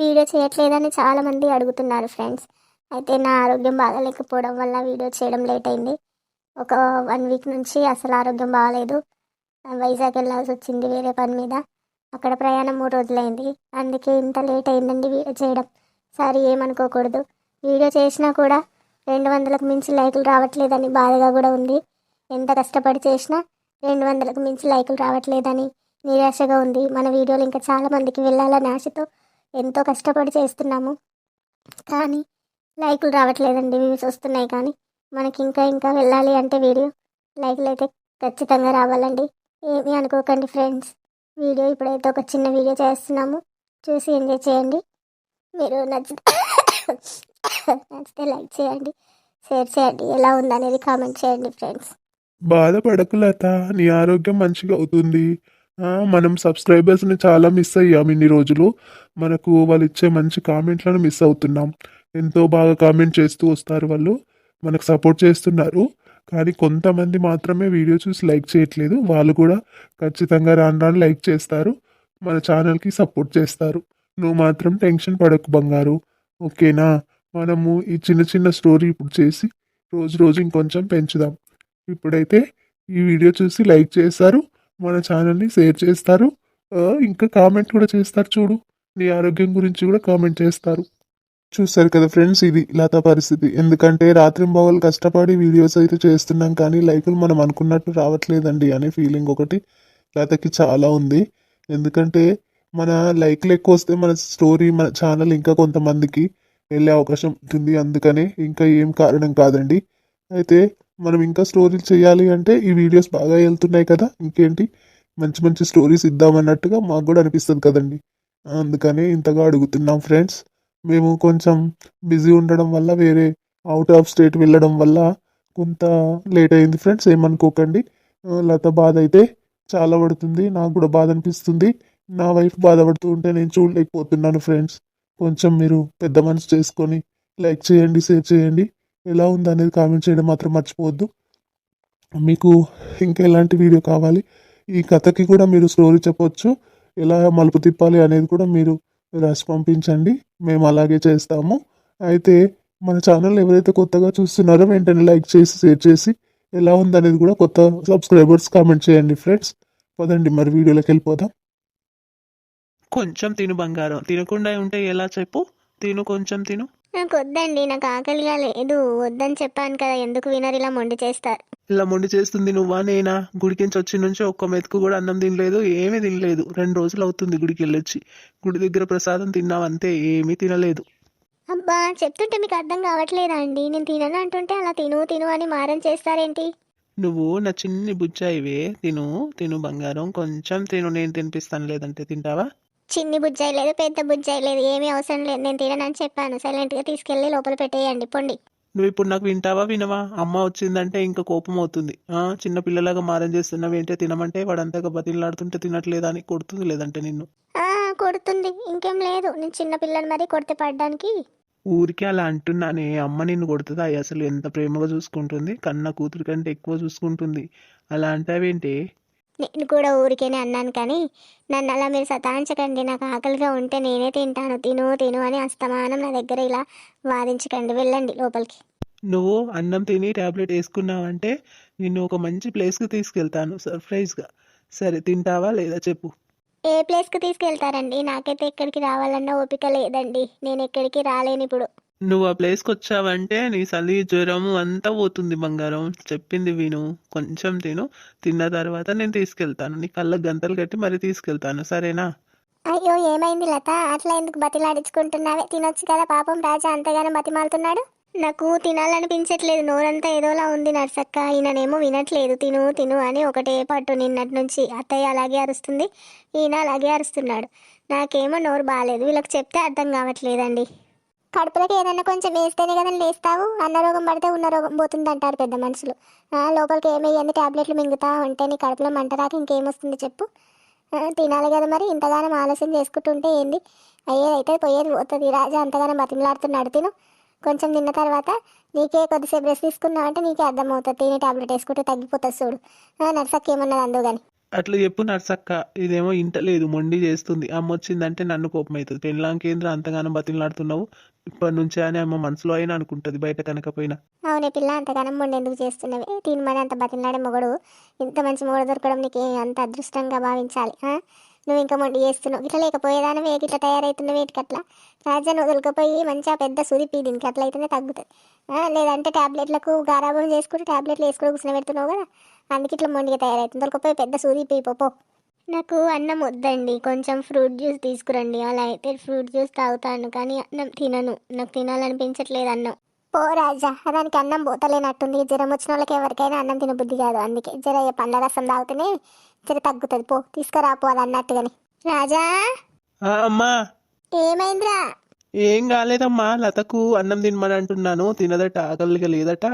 Video చేయట్లేదని చాలామంది అడుగుతున్నారు ఫ్రెండ్స్. అయితే నా ఆరోగ్యం బాగాలేకపోవడం వల్ల వీడియో చేయడం లేట్ అయింది. ఒక వన్ వీక్ నుంచి అసలు ఆరోగ్యం బాగాలేదు. వైజాగ్ వెళ్ళాల్సి వచ్చింది వేరే పని మీద. అక్కడ ప్రయాణం మూడు రోజులైంది. అందుకే ఇంత లేట్ అయిందండి వీడియో చేయడం. సారీ ఏమనుకోకూడదు. వీడియో చేసినా కూడా రెండు వందలకు మించి లైకులు రావట్లేదని బాధగా కూడా ఉంది. ఎంత కష్టపడి చేసినా రెండు వందలకు మించి లైకులు రావట్లేదని నిరాశగా ఉంది. మన వీడియోలు ఇంకా చాలామందికి వెళ్ళాలని ఆశతో ఎంతో కష్టపడి చేస్తున్నాము. కానీ లైకులు రావట్లేదండి వ్యూస్ వస్తున్నాయి కానీ మనకి ఇంకా ఇంకా వెళ్ళాలి అంటే వీడియో లైక్లు అయితే ఖచ్చితంగా రావాలండి. ఏమీ అనుకోకండి ఫ్రెండ్స్. వీడియో ఇప్పుడైతే ఒక చిన్న వీడియో చేస్తున్నాము. చూసి ఎంజాయ్ చేయండి. మీరు నచ్చితే నచ్చితే లైక్ చేయండి షేర్ చేయండి. ఎలా ఉందనేది కామెంట్ చేయండి ఫ్రెండ్స్. బాధపడకు లత. నీ ఆరోగ్యం మంచిగా అవుతుంది. మనం సబ్స్క్రైబర్స్ని చాలా మిస్ అయ్యాం ఇన్ని రోజులు. మనకు వాళ్ళు ఇచ్చే మంచి కామెంట్లను మిస్ అవుతున్నాం. ఎంతో బాగా కామెంట్ చేస్తూ వస్తారు వాళ్ళు. మనకు సపోర్ట్ చేస్తున్నారు. కానీ కొంతమంది మాత్రమే వీడియో చూసి లైక్ చేయట్లేదు. వాళ్ళు కూడా ఖచ్చితంగా రాను రాను లైక్ చేస్తారు. మన ఛానల్కి సపోర్ట్ చేస్తారు. నువ్వు మాత్రం టెన్షన్ పడకు బంగారు. ఓకేనా మనము ఈ చిన్న చిన్న స్టోరీ ఇప్పుడు చేసి రోజు రోజు ఇంకొంచెం పెంచుదాం. ఇప్పుడైతే ఈ వీడియో చూసి లైక్ చేస్తారు మన ఛానల్ని షేర్ చేస్తారు. ఇంకా కామెంట్ కూడా చేస్తారు చూడు. నీ ఆరోగ్యం గురించి కూడా కామెంట్ చేస్తారు. చూస్తారు కదా ఫ్రెండ్స్ ఇది లత పరిస్థితి. ఎందుకంటే రాత్రింబవలు కష్టపడి వీడియోస్ అయితే చేస్తున్నాం కానీ లైకులు మనం అనుకున్నట్టు రావట్లేదండి అనే ఫీలింగ్ ఒకటి లతకి చాలా ఉంది. ఎందుకంటే మన లైక్లు ఎక్కువ వస్తే మన స్టోరీ మన ఛానల్ ఇంకా కొంతమందికి వెళ్ళే అవకాశం ఉంటుంది. అందుకనే ఇంకా ఏం కారణం కాదండి. అయితే మనం ఇంకా స్టోరీలు చేయాలి అంటే ఈ వీడియోస్ బాగా వెళ్తున్నాయి కదా ఇంకేంటి? మంచి మంచి స్టోరీస్ ఇద్దామన్నట్టుగా మాకు కూడా అనిపిస్తుంది కదండి. అందుకనే ఇంతగా అడుగుతున్నాం ఫ్రెండ్స్ మేము కొంచెం బిజీ ఉండడం వల్ల వేరే అవుట్ ఆఫ్ స్టేట్ వెళ్ళడం వల్ల కొంత లేట్ అయింది ఫ్రెండ్స్ ఏమనుకోకండి. లత బాధ అయితే చాలా పడుతుంది నాకు కూడా బాధ అనిపిస్తుంది. నా వైఫ్ బాధపడుతూ ఉంటే నేను చూడలేకపోతున్నాను ఫ్రెండ్స్ కొంచెం మీరు పెద్ద మనసు చేసుకొని లైక్ చేయండి షేర్ చేయండి. ఎలా ఉంది అనేది కామెంట్ చేయడం మాత్రం మర్చిపోవద్దు. మీకు ఇంకా ఎలాంటి వీడియో కావాలి ఈ కథకి కూడా మీరు స్టోరీ చెప్పొచ్చు ఎలా మలుపు తిప్పాలి అనేది కూడా మీరు రాసి పంపించండి మేము అలాగే చేస్తాము. అయితే మన ఛానల్ ఎవరైతే కొత్తగా చూస్తున్నారో వెంటనే లైక్ చేసి షేర్ చేసి ఎలా ఉంది అనేది కూడా కొత్త సబ్స్క్రైబర్స్ కామెంట్ చేయండి ఫ్రెండ్స్ పదండి మరి వీడియోలోకి వెళ్ళిపోదాం. కొంచెం తిను బంగారం తినకుండా ఉంటే ఎలా చెప్పు? తిను కొంచెం తిను. నాకు వద్దండి నాకు ఆకలిగా లేదు వద్దని చెప్పాను కదా ఎందుకు వినరు ఇలా మొండి చేస్తారు? ఇలా మొండి చేస్తుంది నువ్వా నేనా? గుడికించి వచ్చి నుంచి ఒక్క మెతుకు కూడా అన్నం తినలేదు ఏమీ తినలేదు. రెండు రోజులు అవుతుంది గుడికి వెళ్ళొచ్చి. గుడి దగ్గర ప్రసాదం తిన్నావంతే ఏమీ తినలేదు. అబ్బా చెప్తుంటే మీకు అర్థం కావట్లేదా అండి? నేను తినను అంటుంటే అలా తిను తిను అని మారం చేస్తారేంటి? నువ్వు నా చిన్ని బుజ్జాయివే తిను తిను బంగారం కొంచెం తిను నేను తినిపిస్తాను లేదంటే తింటావా? చిన్ని బుజ్జాయి లేదు పెద్ద బుజ్జాయి లేదు ఏమీ అవసరం లేదు. నేను తిననని చెప్పాను. సైలెంట్గా తీసుకెళ్ళి లోపల పెట్టేయండి పొండి. నువ్వు ఇప్పుడు నాకు వింటావా వినవా? అమ్మ వచ్చిందంటే ఇంకా కోపం అవుతుంది. ఆ చిన్న పిల్లలాగా మారం చేస్తున్నావు ఏంటో తినమంటే వాడంతగా బతిలాడుతుంటే తినట్లేదా అని కొడుతుంది లేదంటే నిన్ను. కొడుతుంది. ఇంకేం లేదు. నేను చిన్న పిల్లని మరి కొడితే పడ్డానికి. ఊరికే అలా అంటున్నానే. అమ్మ నిన్ను కొడుతుందా? అసలు ఎంత ప్రేమగా చూసుకుంటుంది. కన్న కూతురు కంటే ఎక్కువ చూసుకుంటుంది. అలా అంటావేంటి? నేను కూడా ఊరికేనే అన్నాను కానీ నన్ను అలా మీరు సతాయించకండి. నాకు ఆకలిగా ఉంటే నేనే తింటాను. తిను తిను అని అస్తమానం నా దగ్గర ఇలా వాదించకండి. వెళ్ళండి లోపలికి. నువ్వు అన్నం తిని టాబ్లెట్ వేసుకున్నావంటే నిన్ను ఒక మంచి ప్లేస్కి తీసుకెళ్తాను సర్ప్రైజ్గా. సరే తింటావా లేదా చెప్పు. ఏ ప్లేస్కి తీసుకెళ్తారండి? నాకైతే ఎక్కడికి రావాలన్న ఓపిక లేదండి. నేను ఎక్కడికి రాలేను ఇప్పుడు నువ్వు ఆ ప్లేస్కి వచ్చావంటే నీ చలి జ్వరము అంతా పోతుంది బంగారం. చెప్పింది విను. కొంచెం తిను. తిన్న తర్వాత నేను తీసుకెళ్తాను. నీ కళ్ళ గంతలు కట్టి మరి తీసుకెళ్తాను. సరేనా? అయ్యో ఏమైంది లత? అట్లా ఎందుకు బతిలాడించుకుంటున్నావే? తినొచ్చు కదా పాపం. రాజా అంతగానో బతిమాలుతున్నాడు. నాకు తినాలనిపించట్లేదు. నోరంతా ఏదోలా ఉంది నర్సక్క. ఈయననేమో వినట్లేదు. తిను తిను అని ఒకటే పట్టు నిన్నటి నుంచి. అత్తయ్య అలాగే అరుస్తుంది. ఈయన అలాగే అరుస్తున్నాడు. నాకేమో నోరు బాగాలేదు వీళ్ళకి చెప్తే అర్థం కావట్లేదండి. కడుపులోకి ఏదన్నా కొంచెం వేస్తేనే కదా లేస్తావు. అన్న రోగం పడితే ఉన్న రోగం పోతుంది అంటారు పెద్ద మనుషులు. లోపలికి ఏమయ్యింది టాబ్లెట్లు మింగుతా ఉంటే నీ కడుపులో మంట రాక ఇంకేమొస్తుంది చెప్పు. తినాలి కదా మరి. ఇంతగానం ఆలస్యం చేసుకుంటుంటే ఏంది? అయ్యేదైతే పోయేది పోతుంది. రాజా అంతగానం బతిమలాడుతున్నాడు. తిను. కొంచెం తిన్న తర్వాత నీకే కొద్దిసేపు రెస్ట్ తీసుకున్నావంటే నీకే అర్థమవుతుంది. తిని టాబ్లెట్ వేసుకుంటే తగ్గిపోతుంది చూడు. నర్సక్కి ఏమన్నది అందు కానీ అట్లా చెప్పు నర్సక్క ఇదేమో ఇంటలేదు మొండి చేస్తుంది. అమ్మ వచ్చిందంటే నన్ను కోపం అవుతుంది పెళ్ళాం కేంద్ర అంతగానం బతిలాడుతున్నావు ఇప్పటి నుంచే అని అమ్మ మనసులో అయినా అనుకుంటది బయట కనకపోయినా. అవునే పిల్ల అంతగానం మొండి ఎందుకు చేస్తున్నవి? దీని మరి అంత బతిలాడే మొగడు ఇంత మంచి మొగడు దొరకడం నీకు అంత అదృష్టంగా భావించాలి నువ్వు ఇంకా మొండి చేస్తున్నావు. ఇట్లా లేకపోయేదాని ఇట్లా తయారవుతున్న వేటికి అట్లా రాజాను వదులుకపోయి మంచిగా పెద్ద సురిపి దీనికి అట్లా అయితేనే తగ్గుతుంది? లేదంటే టాబ్లెట్లకు గారాబం చేసుకుంటే టాబ్లెట్లు వేసుకుని కూర్చొని పెడుతున్నావు కదా? అందుకే ఇట్లా మొండిగా తయారవుతుంది వదులుకపోయి పెద్ద సూరిపి పో నాకు అన్నం వద్దండి. కొంచెం ఫ్రూట్ జ్యూస్ తీసుకురండి. అలా అయితే ఫ్రూట్ జ్యూస్ తాగుతాను కానీ అన్నం తినను. నాకు తినాలనిపించట్లేదు అన్నం. పో రాజా దానికి అన్నం పోతలేనట్టుంది. జ్వరం వచ్చిన వాళ్ళకి ఎవరికైనా అన్నం తినబుద్ధి కాదు. అందుకే ఈ పండ్ల రసం తాగితేనే జర తగ్గుతుంది. పో తీసుకురాపో అది అన్నట్టుగాని. రాజా? ఆ, అమ్మా. ఏమైందిరా? ఏం కాలేదమ్మా. లతకు అన్నం తినమని అంటున్నాను తినదట ఆకలిగా లేదట.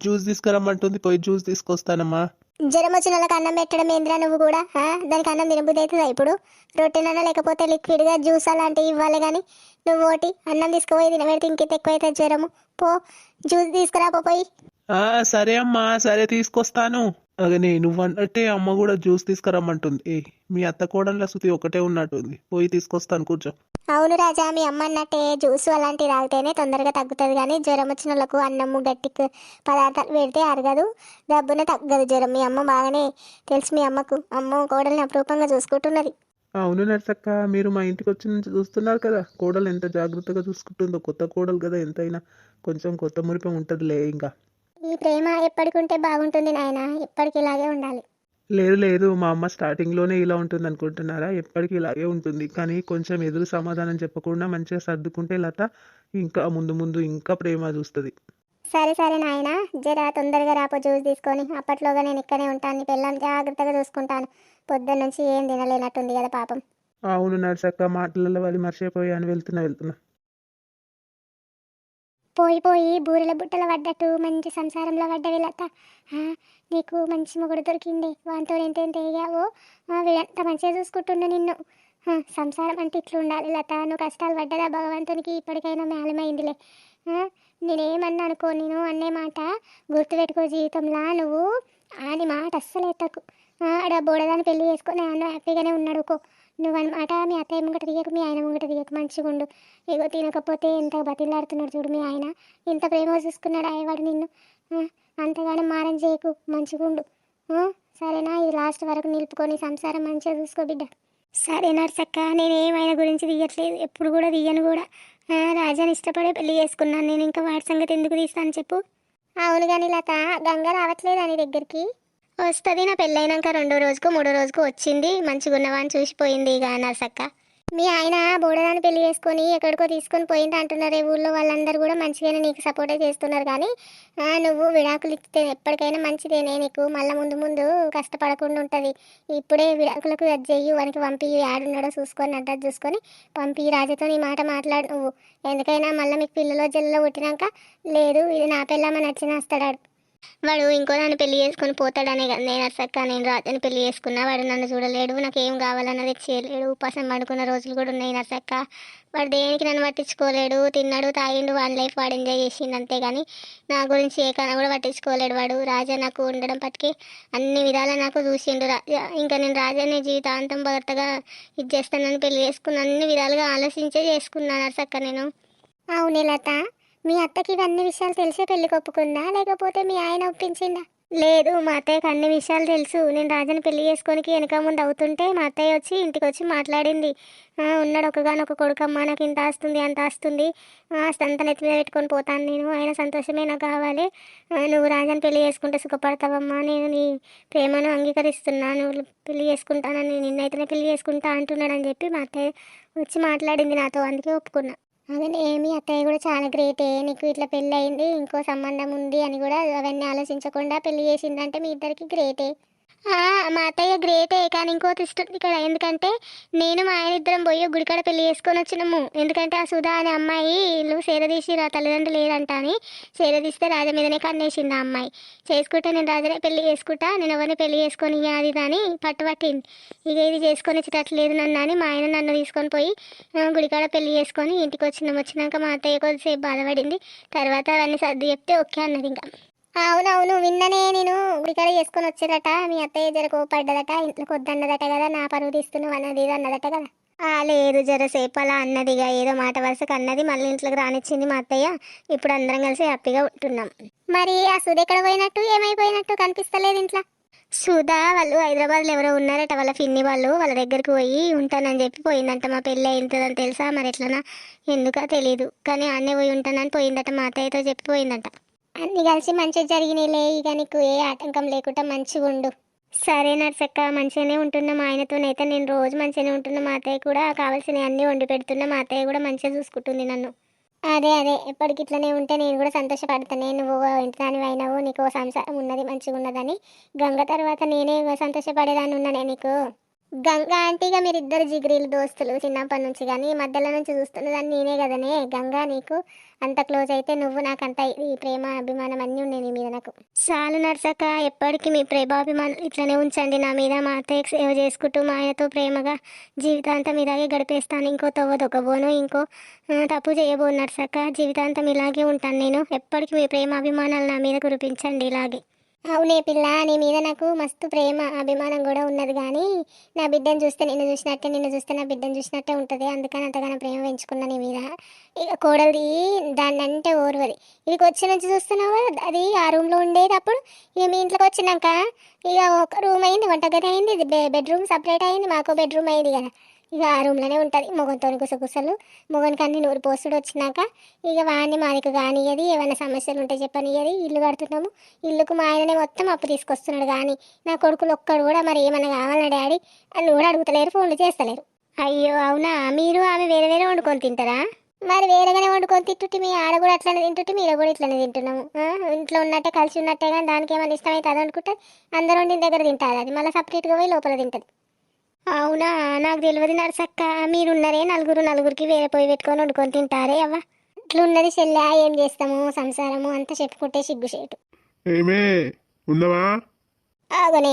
జ్యూస్ తీసుకురమ్మంటుంది. పోయి జ్యూస్ తీసుకొస్తానమ్మా. జ్వరం వచ్చిన వాళ్ళకి అన్నం పెట్టడం ఏంద్రా నువ్వు కూడా? ఆ? దానికి అన్నం తినబుద్ధి అవుతుందా ఇప్పుడు? రొట్టెనన్నా లేకపోతే లిక్విడ్గా జ్యూస్ అలాంటివి ఇవ్వాలి కానీ నువ్వు ఒకటి అన్నం తీసుకుపోయి తినబెడితే ఇంకెంత ఎక్కువ అవుతుంది జ్వరము. పో జ్యూస్ తీసుకురాపో పోయి. ఆ సరే అమ్మా. సరే తీసుకొస్తాను. అగనే నువ్వు అన్నట్టే అమ్మ కూడా జ్యూస్ తీసుకురమ్మంటుంది. ఏ మీ అత్త కోడళ్ళ శృతి ఒకటే ఉన్నట్టుంది. పోయి తీసుకొస్తాను కూర్చో. అవును రాజా మీ అమ్మ అన్నట్టే జ్యూస్ అలాంటివి తాగితేనే తొందరగా తగ్గుతుంది కానీ జ్వరం వచ్చిన వాళ్ళకు అన్నము గట్టి పదార్థాలు పెడితే అరగదు. డబ్బునే తగ్గదు జ్వరం. మీ అమ్మ బాగానే తెలుసు మీ అమ్మకు. అమ్మ కోడల్ని అపురూపంగా చూసుకుంటున్నది. అవును నర్సక్క మీరు మా ఇంటికి వచ్చి నుంచి చూస్తున్నారు కదా. కోడలు ఎంత జాగ్రత్తగా చూసుకుంటుందో కొత్త కోడలు కదా ఎంతైనా. కొంచెం కొత్త మురిపం ఉంటుందిలే ఇంకా. ఈ ప్రేమ ఎప్పటికుంటే బాగుంటుంది నాయన. ఎప్పటికి ఇలాగే ఉండాలి. లేదు లేదు. మా అమ్మ స్టార్టింగ్లోనే ఇలా ఉంటుంది అనుకుంటున్నారా? ఎప్పటికీ ఇలాగే ఉంటుంది. కానీ కొంచెం ఎదురు సమాధానం చెప్పకుండా మంచిగా సర్దుకుంటే లత ఇంకా ముందు ముందు ఇంకా ప్రేమ చూస్తుంది. సరే సరే నాయన. జర తొందరగా రాపో జ్యూస్ తీసుకొని. అప్పట్లోగా నేను ఇక్కడే ఉంటాను. నీ పిల్లల్ని జాగ్రత్తగా చూసుకుంటాను. పొద్దున్న నుంచి ఏం తినలేనట్టుంది కదా పాపం. అవును నర్సక్క మాటలలో వాళ్ళు మర్చిపోయాను. వెళ్తున్నా వెళ్తున్నా. పోయి పోయి బూరెల బుట్టలు పడ్డట్టు మంచి సంసారంలో పడ్డ లత నీకు మంచి మొగుడు దొరికింది వాంతో ఎంత ఎగావో వీడంత మంచిగా చూసుకుంటున్నా నిన్ను. సంసారం అంటే ఇట్లా ఉండాలి లత. నువ్వు కష్టాలు పడ్డదా భగవంతునికి? ఇప్పటికైనా మేలమైందిలే. నేనేమన్నా అనుకో నేను అనే మాట గుర్తుపెట్టుకో జీవితంలో. నువ్వు అని మాట అస్సలు ఎత్తకు ఆడ బోడదాన్ని పెళ్ళి చేసుకొని అన్న హ్యాపీగానే ఉన్నాడుకో కో నువ్వు మీ అత్తయ్య ముంగట దిగకు మీ ఆయన ముంగట దిగకు మంచిగా ఉండు. ఏదో తినకపోతే ఎంత బతిలాడుతున్నాడు చూడు మీ ఆయన. ఇంత ప్రేమ చూసుకున్నాడు అయ్యవాడు నిన్ను. ఆ, అంతగానో మారం చేయకు మంచిగా ఉండు. సరేనా? ఇది లాస్ట్ వరకు నిలుపుకొని సంసారం మంచిగా చూసుకో బిడ్డ. సరే నర్సక్క నేను ఏమైనా గురించి తీయట్లేదు ఎప్పుడు కూడా తీయను కూడా. రాజాని ఇష్టపడే పెళ్ళి చేసుకున్నాను నేను ఇంకా వాడి సంగతి ఎందుకు తీస్తాను చెప్పు. అవును కానీ లత గంగ రావట్లేదా నీ దగ్గరికి? వస్తుంది నా పెళ్ళైనాక రెండో రోజుకు మూడో రోజుకు వచ్చింది. మంచిగా ఉన్నవాని చూసిపోయింది ఇక నర్సక్క మీ ఆయన బోడదాన్ని పెళ్ళి చేసుకొని ఎక్కడికో తీసుకొని పోయింది అంటున్నారు ఈ ఊళ్ళో వాళ్ళందరూ కూడా మంచిగానే నీకు సపోర్టే చేస్తున్నారు కానీ నువ్వు విడాకులు ఇస్తే ఎప్పటికైనా మంచిదేనే నీకు మళ్ళీ ముందు ముందు కష్టపడకుండా ఉంటుంది. ఇప్పుడే విడాకులకు అది చెయ్యి వానికి పంపి ఆడున్నాడో చూసుకొని అడ్డ చూసుకొని పంపి రాజుతో నీ మాట మాట్లాడు నువ్వు. ఎందుకైనా మళ్ళీ మీకు పిల్లలో జల్లలో పుట్టినాక లేదు ఇది నా పిల్లమ్మ నచ్చిన వస్తాడు వాడు ఇంకో నన్ను పెళ్ళి చేసుకుని పోతాడనే కదా నేను అసక్క నేను రాజని పెళ్ళి చేసుకున్నా వాడు నన్ను చూడలేడు నాకు ఏం కావాలన్నది చేయలేడు ఉపాసం పడుకున్న రోజులు కూడా ఉన్నాయి నసక్క వాడు దేనికి నన్ను పట్టించుకోలేడు తిన్నాడు తాగిండు వాడి లైఫ్ వాడు ఎంజాయ్ చేసిండు అంతేగాని నా గురించి ఏ కన్నా కూడా పట్టించుకోలేడు వాడు. రాజా నాకు ఉండడం పట్టుకి అన్ని విధాలా నాకు చూసిండు రాజా. ఇంకా నేను రాజాని జీవితాంతం భర్తగా ఇది చేస్తానని పెళ్ళి చేసుకున్న అన్ని విధాలుగా ఆలోచించే చేసుకున్నాను నర్సక్క నేను. అవునే లత. మీ అత్తకి ఇవన్నీ విషయాలు తెలిసే పెళ్ళి కొప్పుకుందా? లేకపోతే మీ ఆయన ఒప్పించిందా లేదు మా అత్తయ్యకి అన్ని విషయాలు తెలుసు. నేను రాజని పెళ్ళి చేసుకోనికి వెనక ముందు అవుతుంటే మా అత్తయ్య వచ్చి ఇంటికి వచ్చి మాట్లాడింది. ఉన్నాడు ఒకగానొక కొడుకమ్మ నాకు ఇంత ఆస్తుంది అంత ఆస్తుంది. అంత నెత్తి మీద పెట్టుకొని పోతాను నేను. ఆయన సంతోషమే నాకు కావాలి. నువ్వు రాజాని పెళ్ళి చేసుకుంటే సుఖపడతావమ్మా. నేను నీ ప్రేమను అంగీకరిస్తున్నా నువ్వు పెళ్ళి చేసుకుంటానని నిన్నైతేనే పెళ్ళి చేసుకుంటా అంటున్నాడని చెప్పి మా అత్తయ్య వచ్చి మాట్లాడింది నాతో. అందుకే ఒప్పుకున్నా. అదే ఏమి అత్తయ్య కూడా చాలా గ్రేటే. నీకు ఇట్లా పెళ్ళి అయింది ఇంకో సంబంధం ఉంది అని కూడా అవన్నీ ఆలోచించకుండా పెళ్ళి చేసిందంటే మీ ఇద్దరికి గ్రేటే. మా అత్తయ్య గ్రేటే కానీ ఇంకో ఇస్తుంది ఇక్కడ. ఎందుకంటే నేను మా ఆయన ఇద్దరం పోయి గుడికాడ పెళ్ళి చేసుకొని వచ్చినాము. ఎందుకంటే ఆ సుధా అనే అమ్మాయి ఇల్లు సేరదీసి రా తల్లిదండ్రులు లేదంట అని సేరదీస్తే రాజా మీదనే కన్నేసింది ఆ అమ్మాయి. చేసుకుంటే నేను రాజానే పెళ్ళి చేసుకుంటా నేను ఎవరిని పెళ్ళి చేసుకొని అది దాని పట్టుబట్టింది ఇక ఇది చేసుకొని వచ్చేటట్లేదు నన్ను అని మా ఆయన నన్ను తీసుకొని పోయి గుడికాడ పెళ్ళి చేసుకొని ఇంటికి వచ్చినాం వచ్చినాక మా అత్తయ్య కొద్దిసేపు బాధపడింది. తర్వాత అవన్నీ సర్ది చెప్తే ఓకే అన్నది ఇంకా. అవునవును విన్ననే నేను. ఇక్కడ చేసుకొని వచ్చేదట మీ అత్తయ్య జర కోపడ్డదట ఇంట్లోకి వద్దన్నదట కదా నా పరువు తీస్తున్నావు అన్నది ఇది అన్నదట కదా. ఆ లేదు జరసేపు అలా అన్నదిగా ఏదో మాట వరుసకు అన్నది మళ్ళీ ఇంట్లోకి రానిచ్చింది మా అత్తయ్య. ఇప్పుడు అందరం కలిసి హ్యాపీగా ఉంటున్నాం. మరి ఆ సుధ ఎక్కడ పోయినట్టు ఏమైపోయినట్టు కనిపిస్తలేదు ఇంట్లో? సుధా వాళ్ళు హైదరాబాద్లో ఎవరో ఉన్నారట వాళ్ళ పిన్ని వాళ్ళు వాళ్ళ దగ్గరికి పోయి ఉంటానని చెప్పి పోయిందంట. మా పెళ్ళి అవుతుందని తెలుసా? మరి ఎట్లనా? ఎందుకో తెలియదు కానీ అన్నే పోయి ఉంటానని పోయిందట మా అత్తయ్యతో చెప్పి పోయిందంట. అన్ని కలిసి మంచిగా జరిగినాయిలే. ఇక నీకు ఏ ఆటంకం లేకుండా మంచిగా ఉండు. సరే నర్సక్క మంచిగానే ఉంటున్నా. మా ఆయనతోనైతే నేను రోజు మంచిగానే ఉంటున్నా. మా అత్తయ్య కూడా కావాల్సినవి అన్నీ వండి పెడుతున్నా. మా అత్తయ్య కూడా మంచిగా చూసుకుంటుంది నన్ను. అదే అదే. ఎప్పటికి ఇట్లనే ఉంటే నేను కూడా సంతోషపడతానే. నువ్వు ఇంటి అయినావు. నీకు ఓ సంసారం ఉన్నది మంచిగా ఉన్నదని. గంగ తర్వాత నేనే సంతోషపడేదాన్ని ఉన్నానే నీకు. గంగా ఆంటీగా మీరు ఇద్దరు జిగిరీలు దోస్తులు చిన్నప్పటి నుంచి కానీ మధ్యలో నుంచి చూస్తున్నదాన్ని నేనే కదనే. గంగా నీకు అంత క్లోజ్ అయితే నువ్వు నాకు అంత ఈ ప్రేమ అభిమానం అన్నీ ఉన్నాయి నీ మీద నాకు. చాలు నర్సక ఎప్పటికీ మీ ప్రేమాభిమానం ఇట్లనే ఉంచండి. నా మీద మా అత్తయ్య సేవ చేసుకుంటూ మా ఆయనతో ప్రేమగా జీవితాంతం ఇలాగే గడిపేస్తాను. ఇంకో తవ్వ బోను ఇంకో తప్పు చేయబోను నర్సక జీవితాంతం ఇలాగే ఉంటాను నేను. ఎప్పటికీ మీ ప్రేమాభిమానాలు నా మీద కురిపించండి ఇలాగే. అవునే పిల్ల నీ మీద నాకు మస్తు ప్రేమ అభిమానం కూడా ఉన్నది కానీ నా బిడ్డను చూస్తే నిన్ను చూసినట్టే నిన్ను చూస్తే నా బిడ్డను చూసినట్టే ఉంటుంది. అందుకని అంతగానో ప్రేమ పెంచుకున్నా నీ మీద. ఇక కోడలిది దాన్ని అంటే ఓర్వది. ఇక్కడికి వచ్చి నుంచి చూస్తున్నావు? అది ఆ రూమ్లో ఉండేది అప్పుడు. ఇక మీ ఇంట్లోకి వచ్చినాక ఇక ఒక రూమ్ అయింది వంటగది అయింది ఇది బెడ్రూమ్ సపరేట్ అయింది మాకు బెడ్రూమ్ అయింది కదా. ఇక ఆ రూమ్లోనే ఉంటుంది. మొగంతో గుసగుసలు మొగనికి అన్ని నూరు పోస్తుడు వచ్చినాక ఇక వాడిని మాదికి కానియది ఏమైనా సమస్యలు ఉంటే చెప్పనియది ఇల్లు కడుతున్నాము. ఇల్లుకు మా ఆయననే మొత్తం అప్పు తీసుకొస్తున్నాడు కానీ నా కొడుకులు ఒక్కడు కూడా మరి ఏమన్నా కావాలా డాడీ అని కూడా అడుగుతలేరు ఫోన్లు చేస్తలేరు. అయ్యో అవునా? మీరు ఆమె వేరే వేరే వండుకొని తింటారా? మరి వేరేగానే వండుకొని తింటుంటే మీ ఆడ కూడా అట్లనే తింటుంటే మీరు కూడా ఇట్లనే తింటున్నాము. ఇంట్లో ఉన్నట్టే కలిసి ఉన్నట్టే కానీ దానికి ఏమైనా ఇష్టమైతే అది అనుకుంటే అందరూ వండిన దగ్గర తింటుంది అది మళ్ళీ సపరేట్గా పోయి లోపల తింటుంది. అవునా? నాకు తెలియదు నరసక్క. మీరున్నారే నలుగురు నలుగురికి వేరే పోయి పెట్టుకొని వండుకొని తింటారే అవ్వ. ఇట్లున్నది చెల్లె ఏం చేస్తాము సంసారము అంతా చెప్పుకుంటే సిగ్గుచేటు ఏమే ఉన్నావా?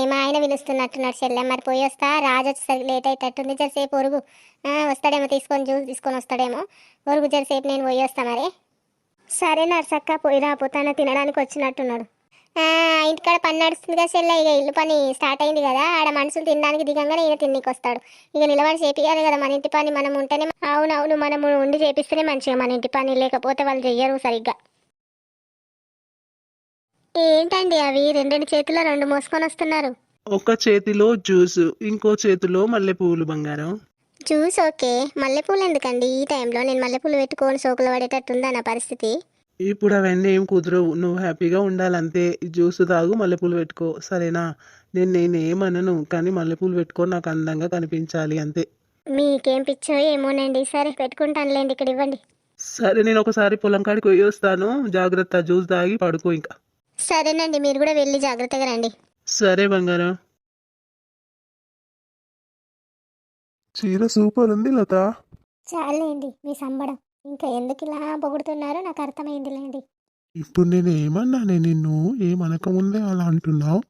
మా ఆయన పిలుస్తున్నట్టున్నాడు చెల్లె. మరి పోయి వస్తా. రాజు వచ్చేసరికి లేట్ అవుతట్టుంది జరసేపు ఒరుగు. ఆ, వస్తాడేమో తీసుకొని జ్యూస్ తీసుకొని వస్తాడేమో. ఒరుగు జరసేపు నేను పోయి వస్తా మరి. సరే నర్సక్క పోయి రాపోతాన తినడానికి వచ్చినట్టున్నాడు. ఇంటికాడ పని నడుస్తుంది కదా చెల్లె ఇక ఇల్లు పని స్టార్ట్ అయింది కదా. ఆడ మనుషులు తినడానికి దిగంగానే ఈయన తిన్నికి వస్తాడు ఇక నిలబడి చేపియాలి కదా మన ఇంటి పని మనం ఉంటేనే అవునవును మనము ఉండి చేపిస్తేనే మంచిగా మన ఇంటి పని లేకపోతే వాళ్ళు చెయ్యరు సరిగ్గా. ఏంటండి అవి? రెండు చేతిలో రెండు మోసుకొని వస్తున్నారు. ఒక చేతిలో జ్యూస్ ఇంకో చేతిలో మల్లెపూలు బంగారం. Juice okay. మల్లెపూలు ఎందుకండి? ఈ టైంలో నేను మల్లెపూలు పెట్టుకొని సోకులు పడేటట్టుందా నా పరిస్థితి? ఇప్పుడు అవన్నీ ఏం కుదరవు. నువ్వు హ్యాపీగా ఉండాలంతే. ఈ జ్యూస్ తాగు మల్లెపూలు పెట్టుకో. సరేనా? నేను నేను ఏమనను కానీ మల్లెపూలు పెట్టుకో నాకు అందంగా కనిపించాలి అంతే. మీకేం పిచ్చో ఏమోనండి. సరే పెట్టుకుంటానులేండి ఇక్కడ ఇవ్వండి. సరే నేను ఒకసారి పొలం కాడికి పోయి వస్తాను. జాగ్రత్త జ్యూస్ తాగి పడుకో ఇంకా. సరేనండి మీరు కూడా వెళ్ళి జాగ్రత్తగా రండి. సరే బంగారం. చీర సూపర్ ఉంది లత. చాలండి మీ సంబడం. ఇంకా ఎందుకు ఇలా పొగుడుతున్నారో నాకు అర్థమైందిలేండి ఇప్పుడు నేను ఏమన్నానే నిన్ను? ఏమనకముందే అలా అంటున్నావు?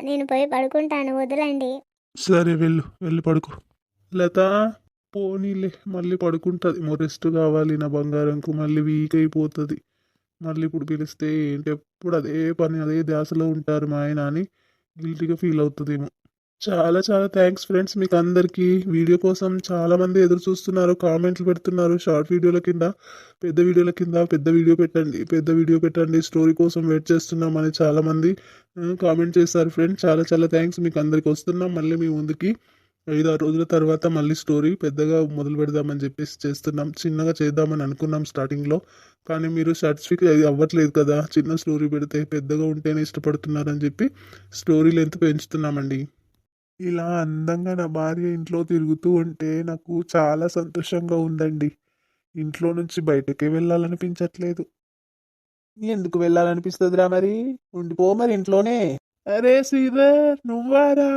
నేను పోయి పడుకుంటాను వదలండి. సరే వెళ్ళు వెళ్ళి పడుకో. లత పోనీలే మళ్ళీ పడుకుంటుంది. మో రెస్ట్ కావాలి నా బంగారంకు మళ్ళీ వీక్ అయిపోతుంది. మళ్ళీ ఇప్పుడు పిలిస్తే ఏంటి? ఎప్పుడు అదే పని అదే ధ్యాసలో ఉంటారు మా ఆయన అని గిల్టీగా ఫీల్ అవుతుందేమో. చాలా చాలా థ్యాంక్స్ ఫ్రెండ్స్ మీకు అందరికీ వీడియో కోసం చాలా మంది ఎదురు చూస్తున్నారు కామెంట్లు పెడుతున్నారు షార్ట్ వీడియోల కింద పెద్ద వీడియోల కింద పెద్ద వీడియో పెట్టండి పెద్ద వీడియో పెట్టండి స్టోరీ కోసం వెయిట్ చేస్తున్నామని చాలా మంది కామెంట్ చేస్తారు ఫ్రెండ్స్ చాలా చాలా థ్యాంక్స్ మీకు అందరికి వస్తున్నాం మళ్ళీ మీ ముందుకి. ఐదు ఆరు రోజుల తర్వాత మళ్ళీ స్టోరీ పెద్దగా మొదలు పెడదామని చెప్పేసి చేస్తున్నాం. చిన్నగా చేద్దామని అనుకున్నాం స్టార్టింగ్లో కానీ మీరు సర్టిఫికేట్ అది అవ్వట్లేదు కదా. చిన్న స్టోరీ పెడితే పెద్దగా ఉంటేనే ఇష్టపడుతున్నారని చెప్పి స్టోరీ లెంత్ పెంచుతున్నామండి. ఇలా అందంగా నా భార్య ఇంట్లో తిరుగుతూ ఉంటే నాకు చాలా సంతోషంగా ఉందండి. ఇంట్లో నుంచి బయటకే వెళ్ళాలనిపించట్లేదు. ఎందుకు వెళ్ళాలనిపిస్తుందిరా మరి? ఉండిపో మరి ఇంట్లోనే. అరే శ్రీధర్ నువ్వారా?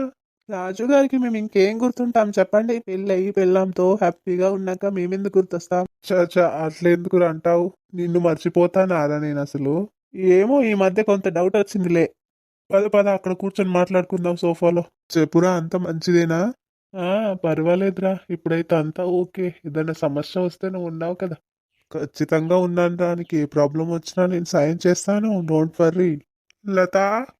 రాజు గారికి మేము ఇంకేం గుర్తుంటాం చెప్పండి. పెళ్ళయి పెళ్ళాంతో హ్యాపీగా ఉన్నాక మేమెందుకు గుర్తొస్తాం? చా అట్లెందుకు అంటావు? నిన్ను మర్చిపోతానారా నేను అసలు ఏమో ఈ మధ్య కొంత డౌట్ వచ్చిందిలే. పద పద అక్కడ కూర్చొని మాట్లాడుకుందాం సోఫాలో. చెప్పురా అంత మంచిదేనా? పర్వాలేదురా ఇప్పుడైతే అంతా ఓకే. ఏదైనా సమస్య వస్తే నువ్వు ఉన్నావు కదా. ఖచ్చితంగా ఉన్నాను దానికి ఏ ప్రాబ్లం వచ్చినా నేను సాయం చేస్తాను. Don't worry. లత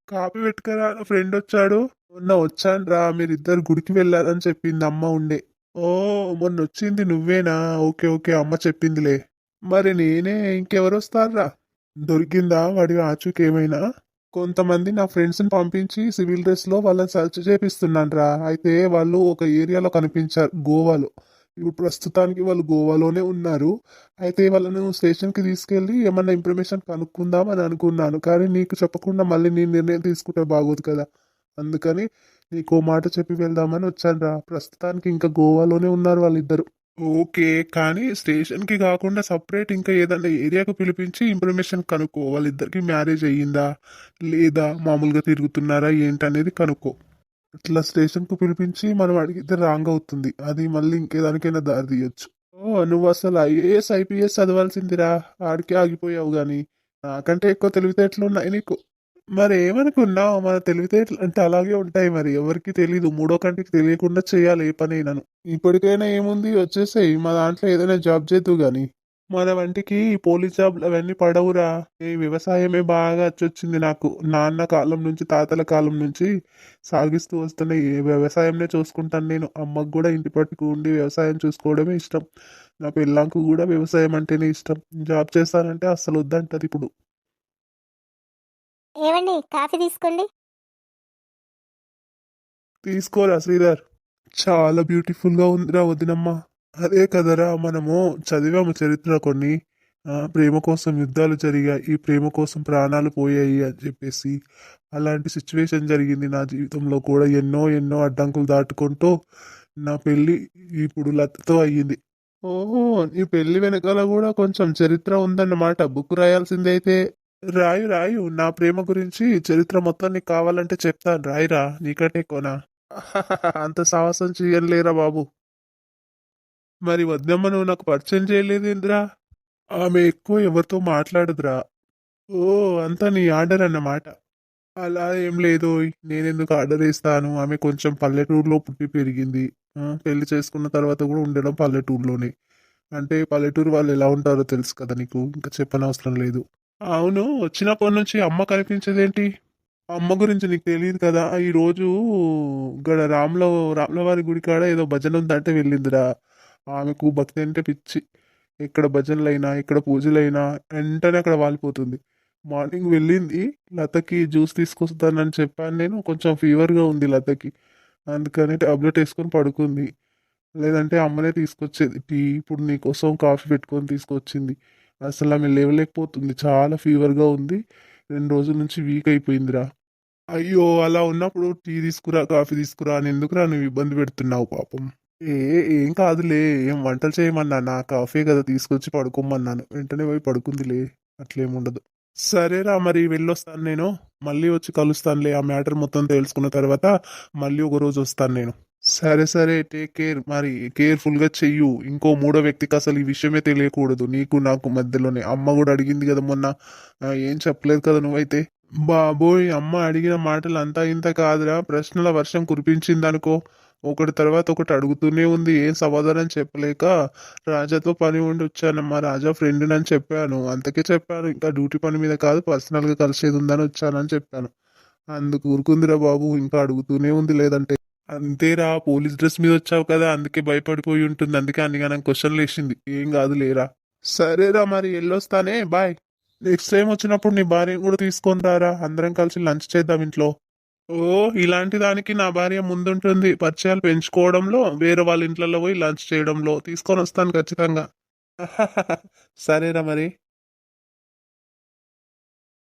కాపీ పెట్టుకురా ఫ్రెండ్ వచ్చాడు. మొన్న వచ్చాను రా మీరిద్దరు గుడికి వెళ్ళారని చెప్పింది అమ్మ ఉండే. ఓ మొన్న వచ్చింది నువ్వేనా? ఓకే ఓకే అమ్మ చెప్పిందిలే. మరి నేనే ఇంకెవరు వస్తారా దొరికిందా వాడి ఆచూకేమైనా కొంతమంది నా ఫ్రెండ్స్ని పంపించి సివిల్ డ్రెస్లో వాళ్ళని సెర్చ్ చేపిస్తున్నాను రా అయితే వాళ్ళు ఒక ఏరియాలో కనిపించారు గోవాలో. ఇప్పుడు ప్రస్తుతానికి వాళ్ళు గోవాలోనే ఉన్నారు. అయితే వాళ్ళను స్టేషన్కి తీసుకెళ్ళి ఏమన్నా ఇన్ఫర్మేషన్ కనుక్కుందాం అని అనుకున్నాను. కానీ నీకు చెప్పకుండా మళ్ళీ నీ నిర్ణయం తీసుకుంటే బాగోదు కదా. అందుకని నీకు ఓ మాట చెప్పి వెళ్దామని వచ్చాను రా ప్రస్తుతానికి ఇంకా గోవాలోనే ఉన్నారు వాళ్ళిద్దరు. ఓకే కానీ స్టేషన్కి కాకుండా సపరేట్ ఇంకా ఏదైనా ఏరియాకు పిలిపించి ఇన్ఫర్మేషన్ కనుక్కో. వాళ్ళిద్దరికి మ్యారేజ్ అయ్యిందా? లేదా మామూలుగా తిరుగుతున్నారా? ఏంటనేది కనుక్కో. ఇట్లా స్టేషన్కు పిలిపించి మనం అడిగితే రాంగ్ అవుతుంది. అది మళ్ళీ ఇంకేదానికైనా దారి తీయొచ్చు. ఓ నువ్వు అసలు ఐఏఎస్ ఐపీఎస్ చదవాల్సిందిరా. ఆడికే ఆగిపోయావు కానీ నాకంటే ఎక్కువ తెలివితేటలు ఉన్నాయి నీకు. మరి ఏమనుకున్నావు? మన తెలివితేటలు అంటే అలాగే ఉంటాయి మరి. ఎవరికి తెలీదు. మూడో కంటికి తెలియకుండా చేయాలి ఏ పని నన్ను ఇప్పటికైనా ఏముంది? వచ్చేసాయి. మా దాంట్లో ఏదైనా జాబ్ చేద్దు కానీ మన వంటికి పోలీస్ జాబ్ అవన్నీ పడవురా. ఈ వ్యవసాయమే బాగా వచ్చొచ్చింది నాకు. నాన్న కాలం నుంచి తాతల కాలం నుంచి సాగిస్తూ వస్తున్న ఈ వ్యవసాయంనే చూసుకుంటాను నేను. అమ్మకు కూడా ఇంటి పట్టుకు ఉండి వ్యవసాయం చూసుకోవడమే ఇష్టం. నా పిల్లంకు కూడా వ్యవసాయం అంటేనే ఇష్టం. జాబ్ చేస్తానంటే అస్సలు వద్దంటది ఇప్పుడు. ఏమండి కాఫీ తీసుకోండి. తీసుకోరా శ్రీధర్? చాలా బ్యూటిఫుల్గా ఉందిరా వదినమ్మా. అదే కదరా మనము చదివాము చరిత్ర కొన్ని. ప్రేమ కోసం యుద్ధాలు జరిగాయి ఈ ప్రేమ కోసం ప్రాణాలు పోయాయి అని చెప్పేసి. అలాంటి సిచ్యువేషన్ జరిగింది నా జీవితంలో కూడా. ఎన్నో ఎన్నో అడ్డంకులు దాటుకుంటూ నా పెళ్ళి ఇప్పుడు లతతో అయ్యింది. ఓహో ఈ పెళ్ళి వెనకాల కూడా కొంచెం చరిత్ర ఉందన్నమాట. బుక్ రాయాల్సింది అయితే రాయు రాయు నా ప్రేమ గురించి చరిత్ర మొత్తం నీకు కావాలంటే చెప్తాను. రాయిరా నీకంటే ఎక్కువనా అంత సాహసం చేయలేరా బాబు? మరి వద్దమ్మ నువ్వు నాకు పరిచయం చేయలేదేంద్రా ఆమె ఎక్కువ ఎవరితో మాట్లాడదురా? ఓ అంతా నీ ఆర్డర్ అన్నమాట. అలా ఏం లేదు నేనెందుకు ఆర్డర్ ఇస్తాను? ఆమె కొంచెం పల్లెటూరులో పుట్టి పెరిగింది. పెళ్ళి చేసుకున్న తర్వాత కూడా ఉండడం పల్లెటూరులోనే. అంటే పల్లెటూరు వాళ్ళు ఎలా ఉంటారో తెలుసు కదా నీకు. ఇంకా చెప్పనవసరం లేదు. అవును. వచ్చినప్పటి నుంచి అమ్మ కనిపించేదేంటి అమ్మ గురించి నీకు తెలియదు కదా. ఈ రోజు ఇక్కడ రాముల రాములవారి గుడి కాడ ఏదో భజన ఉందంటే వెళ్ళిందిరా. ఆమెకు భక్తి అంటే పిచ్చి. ఎక్కడ భజనలైనా ఎక్కడ పూజలైనా వెంటనే అక్కడ వాలిపోతుంది. మార్నింగ్ వెళ్ళింది. లతకి జ్యూస్ తీసుకొస్తానని చెప్పాను నేను. కొంచెం ఫీవర్గా ఉంది లతకి. అందుకని టాబ్లెట్ వేసుకొని పడుకుంది. లేదంటే అమ్మనే తీసుకొచ్చేది. టీ ఇప్పుడు నీకోసం కాఫీ పెట్టుకొని తీసుకొచ్చింది. అసలు ఆమె లేవలేకపోతుంది. చాలా ఫీవర్గా ఉంది. రెండు రోజుల నుంచి వీక్ అయిపోయిందిరా. అయ్యో అలా ఉన్నప్పుడు టీ తీసుకురా కాఫీ తీసుకురా అని ఎందుకురా నువ్వు ఇబ్బంది పెడుతున్నావు పాపం? ఏ ఏం కాదులే ఏం వంటలు చేయమన్నా నా కాఫీ కదా తీసుకొచ్చి పడుకోమన్నాను. వెంటనే పోయి పడుకుందిలే అట్లేముండదు సరేరా మరి వెళ్ళొస్తాను నేను. మళ్ళీ వచ్చి కలుస్తానులే ఆ మ్యాటర్ మొత్తం తెలుసుకున్న తర్వాత మళ్ళీ ఒక రోజు వస్తాను నేను. సరే సరే టేక్ కేర్ మరి కేర్ఫుల్గా చెయ్యు. ఇంకో మూడో వ్యక్తికి అసలు ఈ విషయమే తెలియకూడదు. నీకు నాకు మధ్యలోనే. అమ్మ కూడా అడిగింది కదా మొన్న. ఏం చెప్పలేదు కదా నువ్వైతే? బాబోయ్ అమ్మ అడిగిన మాటలు అంతా ఇంత కాదురా. ప్రశ్నల వర్షం కురిపించిందనుకో. ఒకటి తర్వాత ఒకటి అడుగుతూనే ఉంది. ఏం సమాధానం చెప్పలేక రాజాతో పని ఉండి వచ్చానమ్మా. రాజా ఫ్రెండ్ అని చెప్పాను. అంతకే చెప్పాను. ఇంకా డ్యూటీ పని మీద కాదు పర్సనల్గా కలిసేది ఉందని వచ్చానని చెప్పాను. అందుకు ఊరుకుందిరా బాబు. ఇంకా అడుగుతూనే ఉంది లేదంటే అంతేరా పోలీస్ డ్రెస్ మీద వచ్చావు కదా అందుకే భయపడిపోయి ఉంటుంది. అందుకే అన్ని క్వశ్చన్లు వేసింది. ఏం కాదు లేరా. సరేరా మరి వెళ్ళొస్తానే బాయ్. నెక్స్ట్ టైం వచ్చినప్పుడు నీ భార్యను కూడా తీసుకొని రారా. అందరం కలిసి లంచ్ చేద్దాం ఇంట్లో. ఓ ఇలాంటి దానికి నా భార్య ముందుంటుంది. పరిచయాలు పెంచుకోవడంలో వేరే వాళ్ళ ఇంట్లలో పోయి లంచ్ చేయడంలో. తీసుకొని వస్తాను ఖచ్చితంగా. సరేరా మరి.